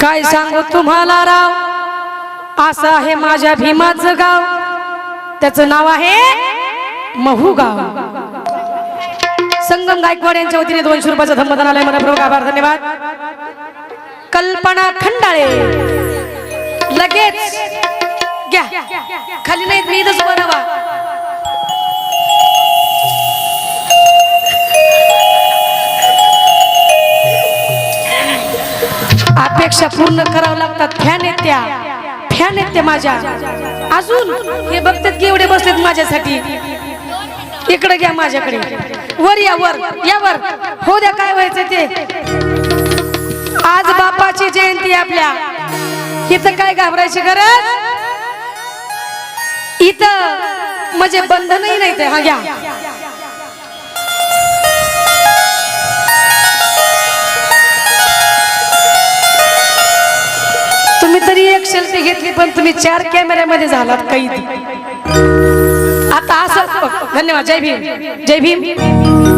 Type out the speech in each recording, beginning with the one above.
काय सांगू तुम्हाला राव? असं आहे माझ्या भीमाचं गाव. त्याचं नाव आहे महू गाव संगम गायकवाड यांच्या वतीने दोनशे रुपयाचं धम्मदान आलंय. मनपूर्वक आभार धन्यवाद. कल्पना खंडाळे. लगेच. घ्या. खाली नाही मी इथंच अपेक्षा पूर्ण करावं लागतात. फॅन येत्या त्या. फॅन आहेत त्या माझ्या. अजून हे बघतात की एवढे बसलेत माझ्यासाठी. इकडे घ्या माझ्याकडे. वर या वर. या वर. हो द्या काय व्हायचं ते. आज बापाची जयंती आपल्या. इथं काय घाबरायची गरज? इथं म्हणजे बंधनही नाही ते हा घ्या. तुम्ही तरी एक सेल्फी घेतली पण तुम्ही चार कॅमेऱ्यामध्ये झालात काही आता असं धन्यवाद जय भीम. जय भीम.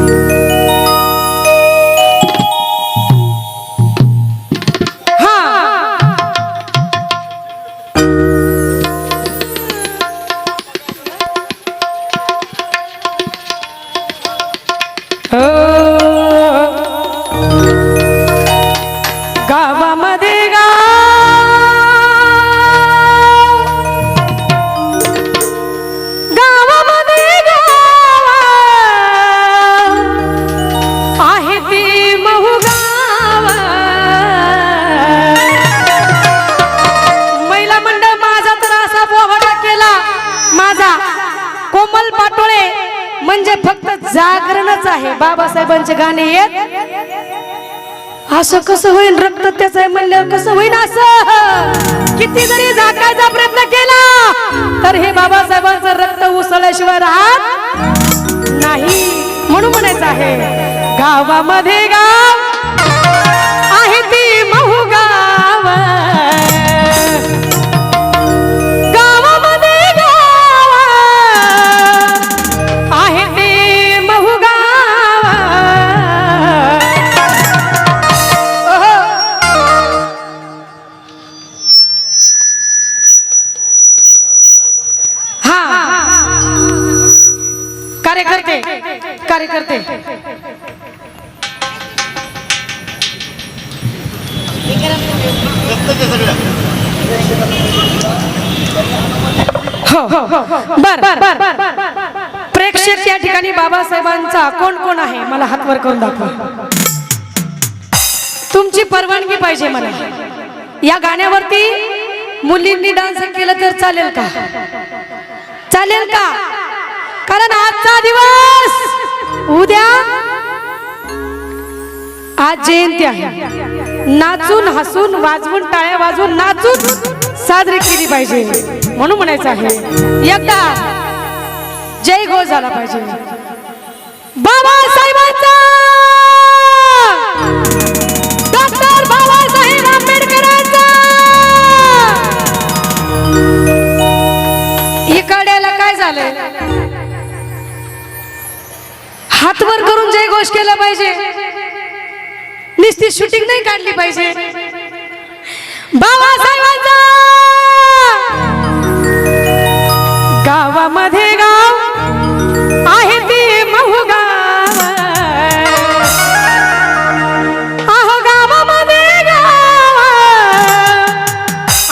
आहे. बाबासाहेबांचे गाणे येत. असं कसं होईल रक्त त्याचं म्हणलं म्हणल्यावर कसं होईल असं? किती जरी झाकायचा प्रयत्न केला तर हे बाबासाहेबांचं रक्त उसळल्याशिवाय राहत नाही म्हणून म्हणायचं आहे. गावामध्ये गाव आहे हो हो बर बर. प्रेक्षक या ठिकाणी बाबासाहेबांचा कोण कोण आहे? मला हातवर करून दाखवा. तुमची परवानगी पाहिजे मला. या गाण्यावरती मुलींनी डान्स केलं तर चालेल का? चालेल का? कारण आजचा दिवस उद्या आज जयंती आहे. नाचून हसून वाजवून टाळ्या वाजवून नाचून साजरी केली पाहिजे. म्हणून म्हणायचं आहे एकदा जय घोष झाला पाहिजे. बाबासाहेबांचा! डॉक्टर बाबासाहेब आंबेडकरांचा! इकड्याला काय झालंय? हातवर करून जय घोष केला पाहिजे. नुसती शूटिंग नाही काढली पाहिजे. बाबासाहेबांचा! गावामध्ये गाव आहे ते महू अहो गावामध्ये गाव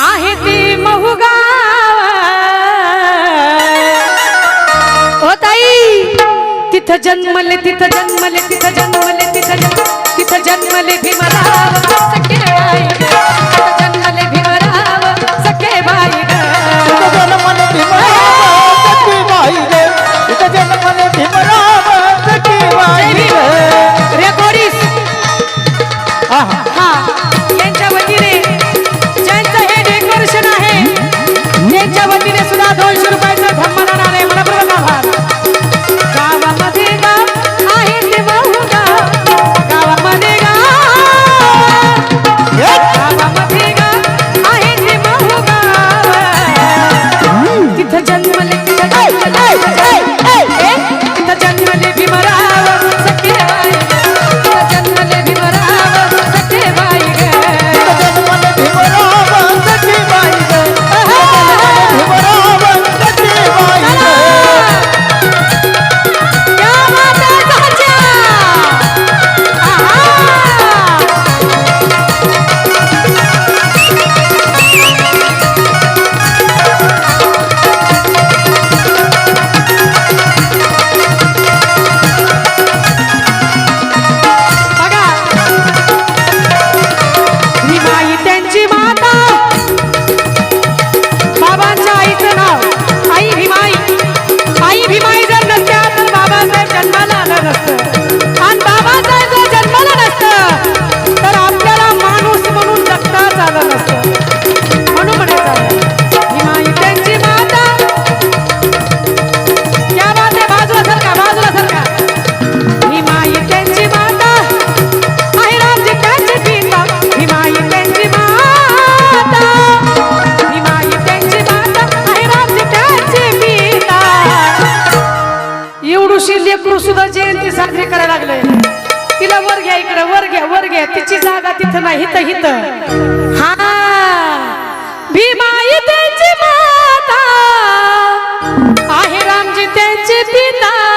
आहे तिथं जन्मले तिथं जन्मले तिथं जन्मले. कृष्ण सुद्धा जयंती साजरी करायला लागले. तिला वर घ्या इकडे वर घ्या वर घ्या. तिची जागा तिथं नाही हित हित हा. भीमा त्यांची माता. आहे रामजी त्यांचे पिता.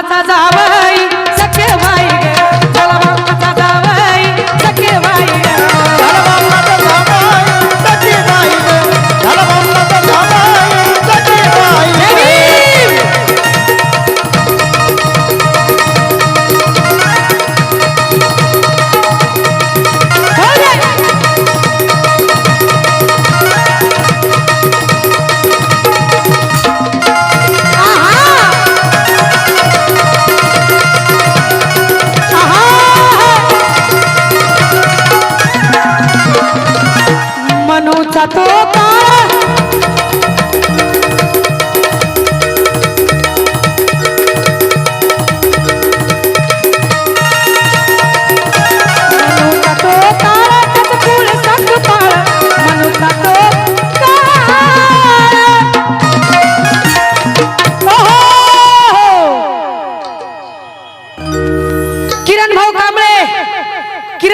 झाला बामणाचा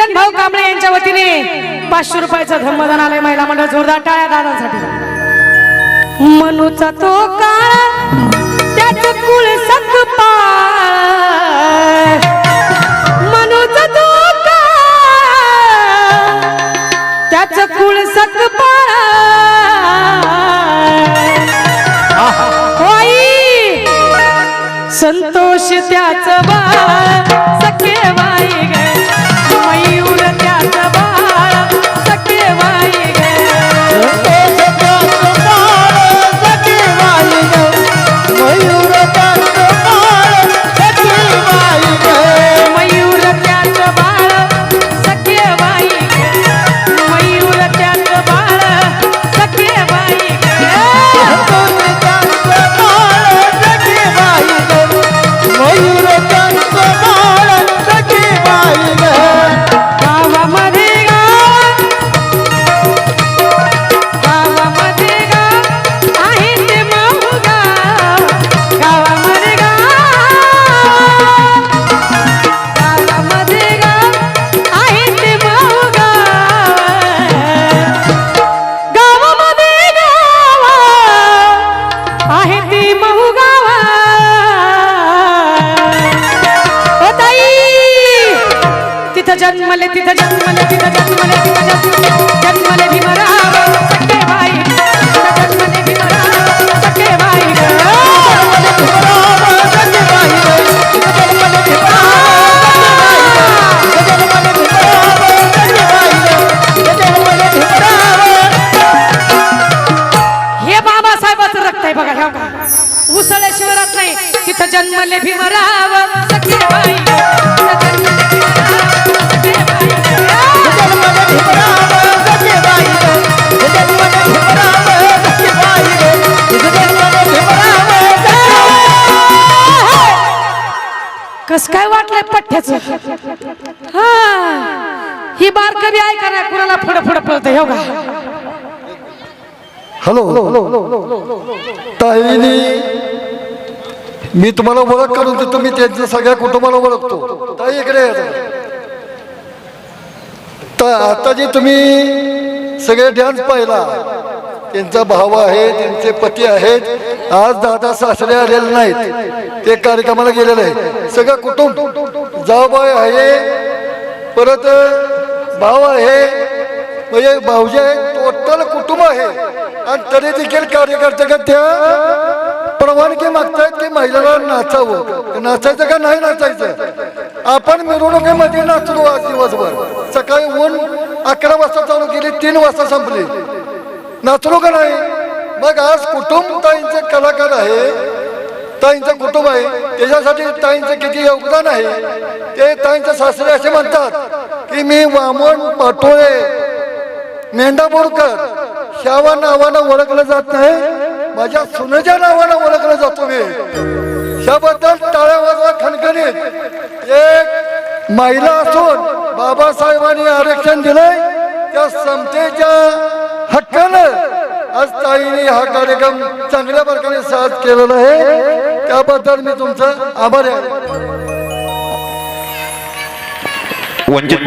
किरण भाऊ कांबळे यांच्या वतीने पाचशे रुपयाचं धम्मदान आलंय महिला मंडळ जोरदार टाळ्या दादांसाठी. मनूचा तो काळ त्याच कुळ सक मनूचा तो काळ त्याच कुळ सक संतोष त्याच बाळ सखेवा जन्मले तिथं जन्मले तिथं जन्मले तिथं जन्मले जन्मले भीमराव सखे बाई जन्मले भीमराव सखे बाई हे बाबासाहेबाचं रक्त आहे बघा ह्या उसळ शिवरात नाही. तिथं जन्मले भीमराव सखे बाई कस काय वाटलंय पठ्याच हा. ही बार कधी ऐका ना कुणाला पुढं पुढं पळत हो का? हॅलो. ताईनी मी तुम्हाला ओळख करून देतो मी त्यांच्या सगळ्या कुटुंबाला ओळखतो. ताई इकडे आता जे तुम्ही सगळे डान्स पाहिला. त्यांचा भाव आहे त्यांचे पती आहेत. आज दादा सासरे आलेले नाहीत. ते कार्यक्रमाला गेलेले आहेत. सगळं कुटुंब जाऊबाई आहे. परत भाव आहे. म्हणजे भाऊजी आहे. टोटल कुटुंब आहे. आणि तरी देखील कार्यकर्ते त्या परवानगी मागतायत की महिलाला नाचावं. नाचायचं का नाही नाचायचं? आपण मिरवणुकीमध्ये नाचलो आज दिवसभर. सकाळी ऊन अकरा वाजता चालू केली तीन वाजता संपली. नाचलो का नाही. मग आज कुटुंब ताईंचे कलाकार आहे. ताईंचं कुटुंब आहे. त्याच्यासाठी ताईंचं किती योगदान आहे. ते ताईंचे सासरे असे म्हणतात की मी वामन पाटोळे मेंढापूरकर शावा नावानं ओळखलं जात नाही. माझ्या सुनेच्या नावानं ओळखलं जातो मी. ह्याबद्दल टाळ्या वाजवा खणखणीत. एक महिला असून बाबासाहेबांनी आरक्षण दिलंय. त्या समतेच्या हक्कानं आज ताईने हा कार्यक्रम चांगल्या प्रकारे साथ केलेला आहे. त्याबद्दल मी तुमचा आभारी आहे. वंचित